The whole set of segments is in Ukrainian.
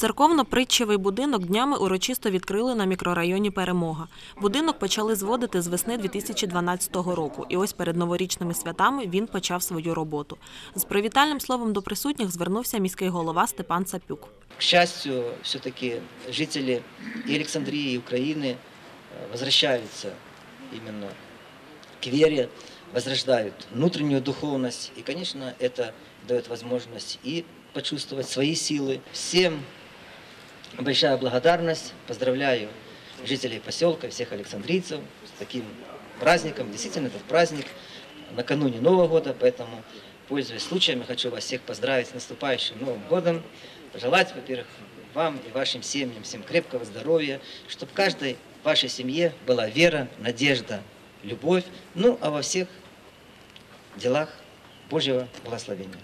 Церковно-притчевий будинок днями урочисто відкрили на мікрорайоні Перемога. Будинок почали зводити з весни 2012 року, і ось перед новорічними святами він почав свою роботу. З привітальним словом до присутніх звернувся міський голова Степан Цапюк. К счастью, все-таки жители и Александрии, и Украины э, возвращаются именно к вере, возрождают внутреннюю духовность. И, конечно, это дает возможность и почувствовать свои силы. Всем большая благодарность. Поздравляю жителей поселка, всех александрийцев с таким праздником. Действительно, этот праздник накануне Нового года, поэтому, пользуясь случаем, я хочу вас всех поздравить с наступающим Новым годом. Пожелать, во-первых, вам и вашим семьям всем крепкого здоровья, чтобы в каждой вашей семье была вера, надежда, любовь, ну а во всех делах Божьего благословения.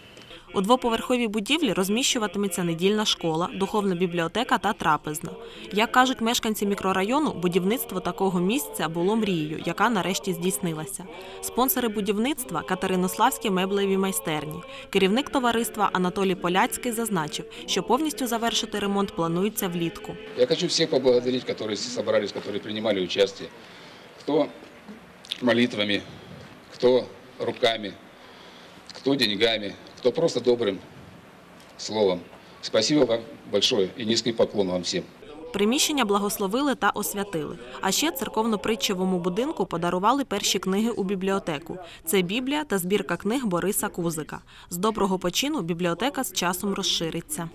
У двоповерховій будівлі розміщуватиметься недільна школа, духовна бібліотека та трапезна. Як кажуть мешканці мікрорайону, будівництво такого місця було мрією, яка нарешті здійснилася. Спонсори будівництва Катеринославські меблеві майстерні. Керівник товариства Анатолій Поляцький зазначив, що повністю завершити ремонт планується влітку. Я хочу всех поблагодарить, которые собрались, которые принимали участие. Кто молитвами, кто руками, кто деньгами, кто просто добрым словом. Спасибо вам большое и низкий поклон вам всем. Приміщення благословили та освятили. А ще церковно-притчевому будинку подарували перші книги у бібліотеку. Це Біблія та збірка книг Бориса Кузика. З доброго почину бібліотека з часом розшириться.